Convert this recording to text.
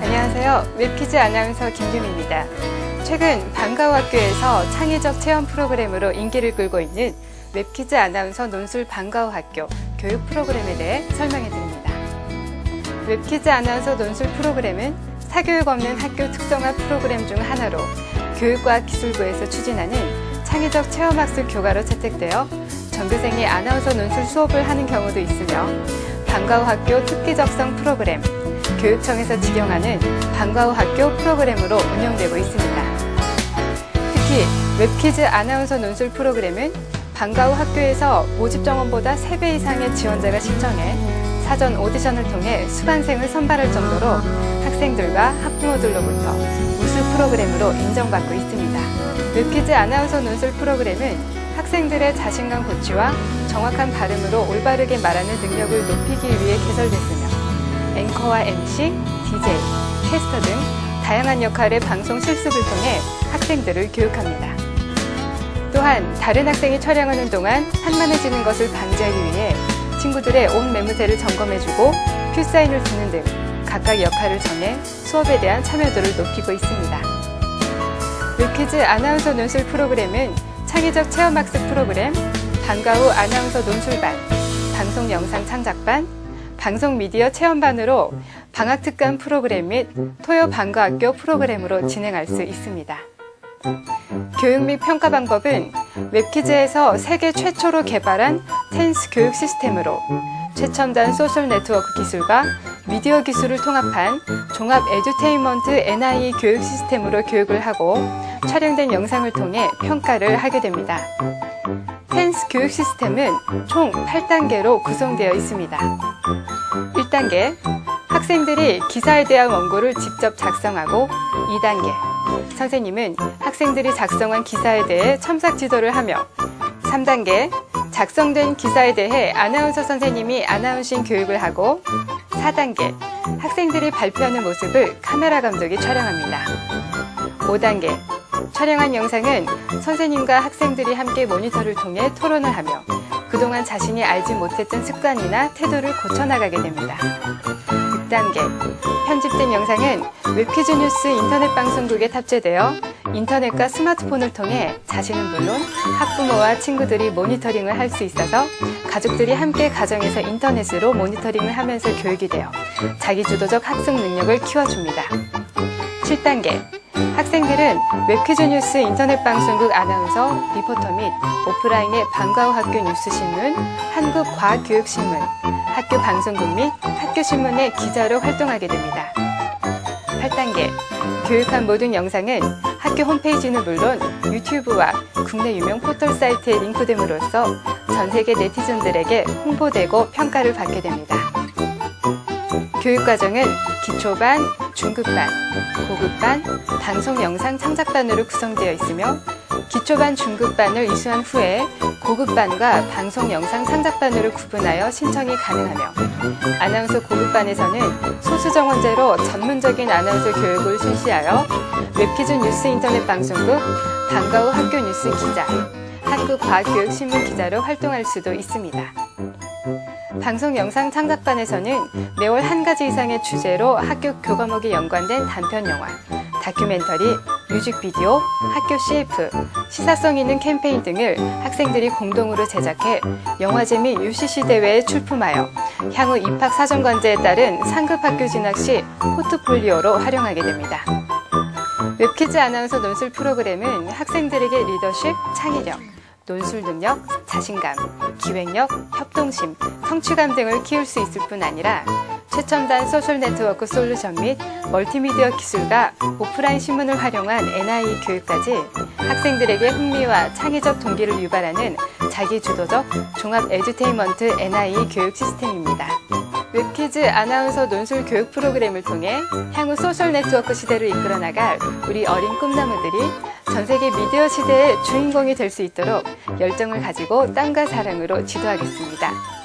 안녕하세요. 웹퀴즈 아나운서 김규미입니다. 최근 방과후 학교에서 창의적 체험 프로그램으로 인기를 끌고 있는 웹퀴즈 아나운서 논술 방과후 학교 교육 프로그램에 대해 설명해 드립니다. 웹퀴즈 아나운서 논술 프로그램은 사교육 없는 학교 특성화 프로그램 중 하나로 교육과학기술부에서 추진하는 창의적 체험학습 교과로 채택되어 전교생이 아나운서 논술 수업을 하는 경우도 있으며 방과후 학교 특기 적성 프로그램, 교육청에서 직영하는 방과후 학교 프로그램으로 운영되고 있습니다. 특히 웹퀴즈 아나운서 논술 프로그램은 방과후 학교에서 모집 정원보다 3배 이상의 지원자가 신청해 사전 오디션을 통해 수강생을 선발할 정도로 학생들과 학부모들로부터 우수 프로그램으로 인정받고 있습니다. 웹퀴즈 아나운서 논술 프로그램은 학생들의 자신감 고취와 정확한 발음으로 올바르게 말하는 능력을 높이기 위해 개설됐으며 앵커와 MC, DJ, 캐스터 등 다양한 역할의 방송 실습을 통해 학생들을 교육합니다. 또한 다른 학생이 촬영하는 동안 산만해지는 것을 방지하기 위해 친구들의 옷 매무새를 점검해주고 필사인을 쓰는 등 각각 역할을 정해 수업에 대한 참여도를 높이고 있습니다. 웹퀴즈 아나운서 논술 프로그램은 창의적 체험학습 프로그램, 방과후 아나운서 논술반, 방송 영상 창작반, 방송 미디어 체험반으로 방학 특강 프로그램 및 토요 방과학교 프로그램으로 진행할 수 있습니다. 교육 및 평가 방법은 웹퀴즈에서 세계 최초로 개발한 텐스 교육 시스템으로 최첨단 소셜 네트워크 기술과 미디어 기술을 통합한 종합 에듀테인먼트 NIE 교육 시스템으로 교육을 하고 촬영된 영상을 통해 평가를 하게 됩니다. 텐스 교육 시스템은 총 8단계로 구성되어 있습니다. 1단계 학생들이 기사에 대한 원고를 직접 작성하고 2단계 선생님은 학생들이 작성한 기사에 대해 첨삭 지도를 하며 3단계 작성된 기사에 대해 아나운서 선생님이 아나운싱 교육을 하고 4단계 학생들이 발표하는 모습을 카메라 감독이 촬영합니다. 5단계 촬영한 영상은 선생님과 학생들이 함께 모니터를 통해 토론을 하며 그동안 자신이 알지 못했던 습관이나 태도를 고쳐나가게 됩니다. 6단계 편집된 영상은 웹퀴즈 뉴스 인터넷 방송국에 탑재되어 인터넷과 스마트폰을 통해 자신은 물론 학부모와 친구들이 모니터링을 할 수 있어서 가족들이 함께 가정에서 인터넷으로 모니터링을 하면서 교육이 되어 자기주도적 학습 능력을 키워줍니다. 7단계 학생들은 웹퀴즈 뉴스 인터넷 방송국 아나운서, 리포터 및 오프라인의 방과후 학교 뉴스 신문, 한국 과학교육신문, 학교 방송국 및 학교 신문의 기자로 활동하게 됩니다. 8단계 교육한 모든 영상은 학교 홈페이지는 물론 유튜브와 국내 유명 포털 사이트에 링크됨으로써 전 세계 네티즌들에게 홍보되고 평가를 받게 됩니다. 교육과정은 기초반, 중급반, 고급반, 방송 영상 창작반으로 구성되어 있으며 기초반, 중급반을 이수한 후에 고급반과 방송 영상 창작반으로 구분하여 신청이 가능하며 아나운서 고급반에서는 소수 정원제로 전문적인 아나운서 교육을 실시하여 웹퀴즈 뉴스 인터넷 방송국, 방과후 학교 뉴스 기자, 한국과학교육 신문 기자로 활동할 수도 있습니다. 방송 영상 창작반에서는 매월 한 가지 이상의 주제로 학교 교과목에 연관된 단편 영화, 다큐멘터리, 뮤직비디오, 학교 CF, 시사성 있는 캠페인 등을 학생들이 공동으로 제작해 영화제 및 UCC 대회에 출품하여 향후 입학 사전 관제에 따른 상급 학교 진학 시 포트폴리오로 활용하게 됩니다. 웹퀴즈 아나운서 논술 프로그램은 학생들에게 리더십, 창의력, 논술 능력, 자신감, 기획력, 협동심, 성취감 등을 키울 수 있을 뿐 아니라 최첨단 소셜 네트워크 솔루션 및 멀티미디어 기술과 오프라인 신문을 활용한 NIE 교육까지 학생들에게 흥미와 창의적 동기를 유발하는 자기주도적 종합 에듀테인먼트 NIE 교육 시스템입니다. 웹퀴즈 아나운서 논술 교육 프로그램을 통해 향후 소셜 네트워크 시대를 이끌어 나갈 우리 어린 꿈나무들이 전 세계 미디어 시대의 주인공이 될 수 있도록 열정을 가지고 땀과 사랑으로 지도하겠습니다.